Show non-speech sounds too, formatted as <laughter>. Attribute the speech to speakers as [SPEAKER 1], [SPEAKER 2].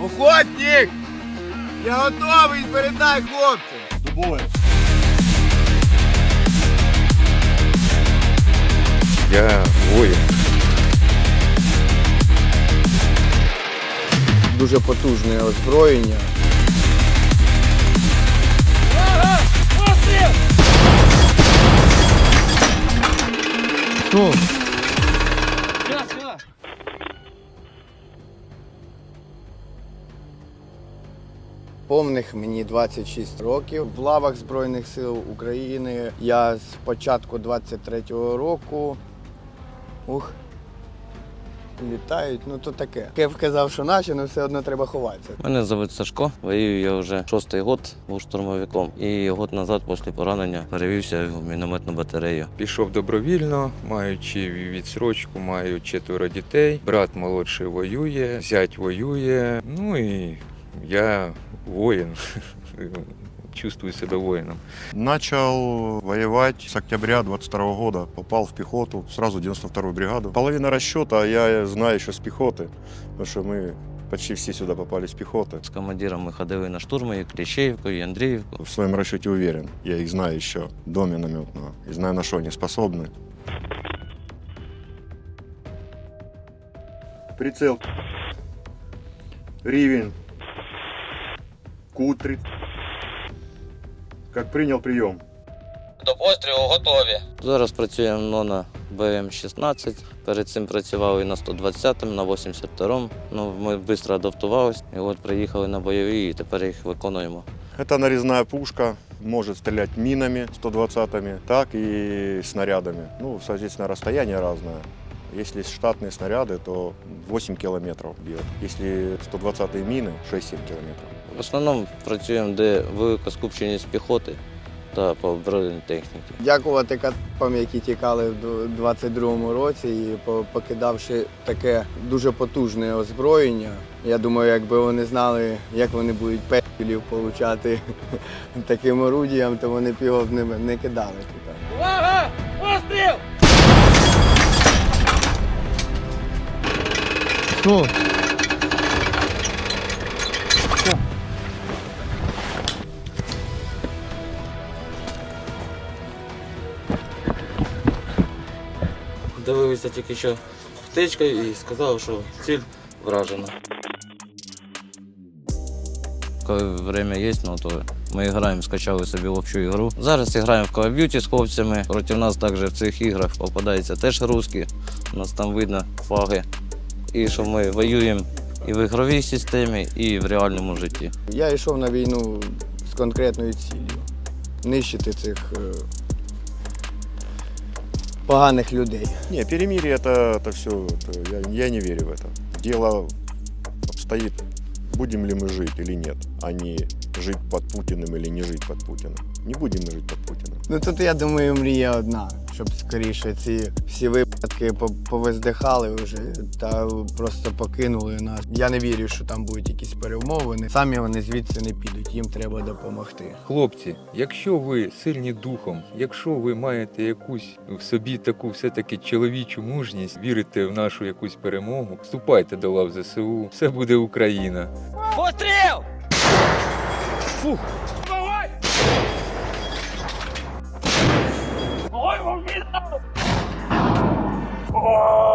[SPEAKER 1] Охотник! Я готовий, передай хлопцям!
[SPEAKER 2] До бою.
[SPEAKER 3] Я воїн.
[SPEAKER 1] Дуже потужне озброєння. Ну, Повних мені 26 років в лавах Збройних сил України. Я з початку 23-го року. Ух. Літають, ну то таке. Кев казав, що наші, але все одно треба ховатися.
[SPEAKER 4] Мене звуть Сашко. Воюю я вже шостий год був штурмовиком. І год назад, після поранення, перевівся в мінометну батарею.
[SPEAKER 3] Пішов добровільно, маючи відсрочку, маю четверо дітей. Брат молодший воює, зять воює. Ну і я воїн. <laughs> Чувствую себя воином.
[SPEAKER 2] Начал воевать с октября 22 года. Попал в пехоту, сразу в 92-ю бригаду. Половина расчета я знаю еще с пехоты, потому что мы почти все сюда попали с пехоты.
[SPEAKER 4] З командиром ми ходили на штурми і Кліщеївку, і Андріївку.
[SPEAKER 2] В своем расчете уверен. Я их знаю еще до минометного. И знаю, на что они способны. Прицел. Ривень. Кутри. Как принял прием.
[SPEAKER 4] До пострілу готові. Зараз працюємо на БМ-16. Перед цим працювали на 120-му, на 82-му. Ну, ми швидко адаптувалися і от приїхали на бойові і тепер їх виконуємо.
[SPEAKER 2] Это нарезная пушка, может стрелять минами 120-ми, так и снарядами. Ну, соответственно, расстояние разное. Если штатные снаряды, то 8 километров бьет. Если 120-е мины, 6-7 километров.
[SPEAKER 4] В основному працюємо, де велика скупченість піхоти та по бронетехніці.
[SPEAKER 1] Дякувати катам, які тікали в 22-му році і покидавши таке дуже потужне озброєння. Я думаю, якби вони знали, як вони будуть пелів получати <laughs> таким орудіям, то вони б його б не, не кидали туди.
[SPEAKER 5] Увага! Постріл!
[SPEAKER 4] Дивилися тільки що птичка і сказав, що ціль вражена. Коли время є, ну то ми граємо, скачали собі общу ігру. Зараз граємо в Call of Duty з хлопцями. Проти нас також в цих іграх попадаються теж русські. У нас там видно флаги. І що ми воюємо і в ігровій системі, і в реальному житті.
[SPEAKER 1] Я йшов на війну з конкретною ціллю. Нищити цих е, поганих людей.
[SPEAKER 2] Не, перемирие это, это все, я, я не верю в это. Дело обстоит, будем ли мы жить или нет, а не жить под Путиным или не жить под Путиным. Не будем мы жить под Путиным.
[SPEAKER 1] Ну тут я думаю, мрія одна, щоб скоріше ці всі випадки по- повиздихали вже та просто покинули нас. Я не вірю, що там будуть якісь перемовини. Самі вони звідси не підуть, їм треба допомогти.
[SPEAKER 3] Хлопці, якщо ви сильні духом, якщо ви маєте якусь в собі таку все-таки чоловічу мужність, вірите в нашу якусь перемогу, вступайте до лав ЗСУ, все буде Україна.
[SPEAKER 5] Постріл! Фух! Oh!